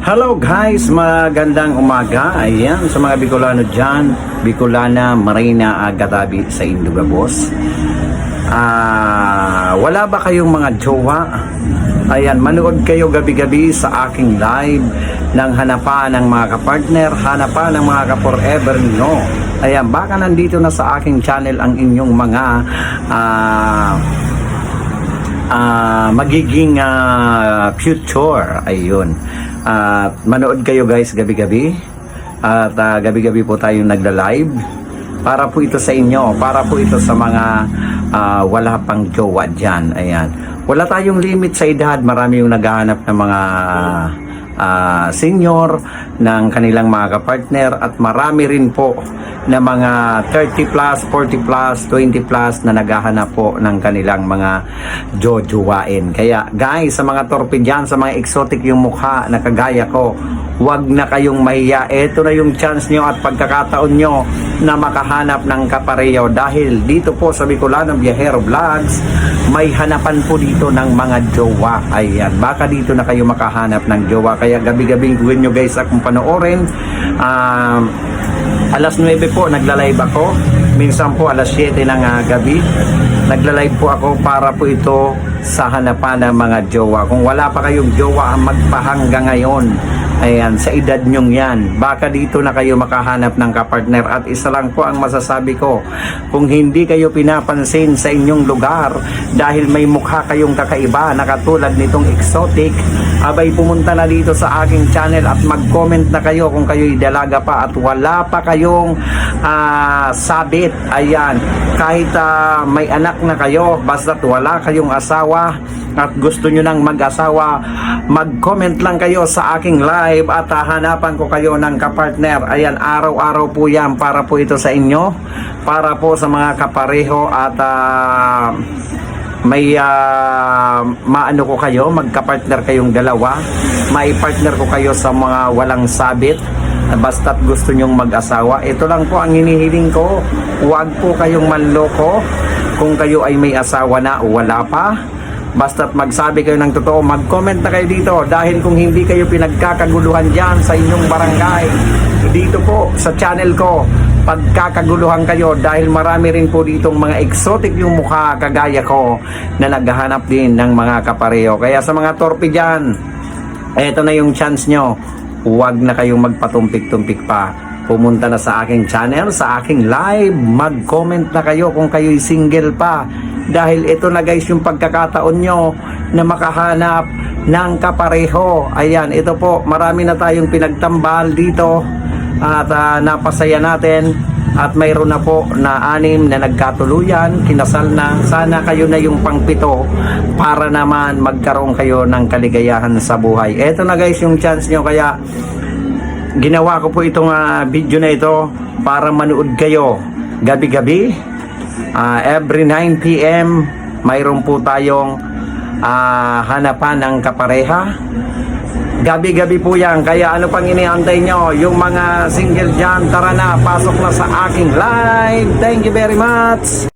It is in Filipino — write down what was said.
Hello guys, magandang umaga. Ayan, sa mga Bicolano dyan, Bicolana, Marina, Agatabi sa Indugabos. Ah, wala ba kayong mga jowa? Ayan, manood kayo gabi-gabi sa aking live ng hanapan ng mga kapartner, hanapan ng mga ka-forever nyo. Ayan, baka nandito na sa aking channel ang inyong mga ah, ah, magiging ah, future. Ayun. At manood kayo guys gabi-gabi. At ah, gabi-gabi po tayong nagla-live. Para po ito sa inyo. Para po ito sa mga ah, wala pang jowa dyan. Ayan. Wala tayong limit sa edad. Marami yung naghahanap ng mga ah, senior ng kanilang mga kapartner at marami rin po na mga 30 plus, 40 plus, 20 plus na naghahanap po ng kanilang mga jojowain. Kaya guys, sa mga torpe sa mga exotic yung mukha na kagaya ko, wag na kayong mahiya. Ito na yung chance nyo at pagkakataon nyo na makahanap ng kapareho dahil dito po sa Bicolano Viajero Vlogs, may hanapan po dito ng mga jowa. Ayan, baka dito na kayo makahanap ng jowa. Kaya gabi-gabi gawin nyo guys akong panoorin. Um, alas 9 po nagla-live ako. Minsan po alas 7 ng ah, gabi. Nagla-live po ako para po ito sa hanapan ng mga jowa. Kung wala pa kayong jowa magpahangga ngayon. Ayan, sa edad nyong yan. Baka dito na kayo makahanap ng kapartner. At isa lang po ang masasabi ko. Kung hindi kayo pinapansin sa inyong lugar dahil may mukha kayong kakaiba na katulad nitong exotic, abay pumunta na dito sa aking channel at mag-comment na kayo kung kayo'y dalaga pa at wala pa kayong ah, sabit. Ayan, kahit ah, may anak na kayo, basta't wala kayong asawa at gusto nyo nang mag-asawa, mag-comment lang kayo sa aking live at hahanapan ko kayo ng kapartner. Ayan, araw-araw po yan para po ito sa inyo, para po sa mga kapareho at ah, may ah, maano ko kayo, magka-partner kayong dalawa, may partner ko kayo sa mga walang sabit, basta't gusto nyong mag-asawa. Ito lang po ang hinihiling ko, huwag po kayong manloko kung kayo ay may asawa na o wala pa. Basta't magsabi kayo ng totoo, mag-comment na kayo dito dahil kung hindi kayo pinagkakaguluhan dyan sa inyong barangay, dito po sa channel ko, pagkakaguluhan kayo dahil marami rin po ditong mga exotic yung mukha kagaya ko na naghahanap din ng mga kapareho. Kaya sa mga torpe dyan, eto na yung chance nyo. Huwag na kayong magpatumpik-tumpik pa. Pumunta na sa aking channel, sa aking live. Mag-comment na kayo kung kayo'y single pa. Dahil ito na guys yung pagkakataon nyo na makahanap ng kapareho. Ayan, ito po, marami na tayong pinagtambal dito at ah, napasaya natin at mayroon na po na anim na nagkatuluyan, kinasal na. Sana kayo na yung pangpito para naman magkaroon kayo ng kaligayahan sa buhay. Ito na guys yung chance nyo kaya ginawa ko po itong ah, video na ito para manood kayo gabi-gabi. Ah, every 9 p.m. mayroon po tayong ah, hanapan ng kapareha. Gabi-gabi po yan. Kaya ano pang iniantay nyo? Yung mga single dyan, tara na, pasok na sa aking live. Thank you very much.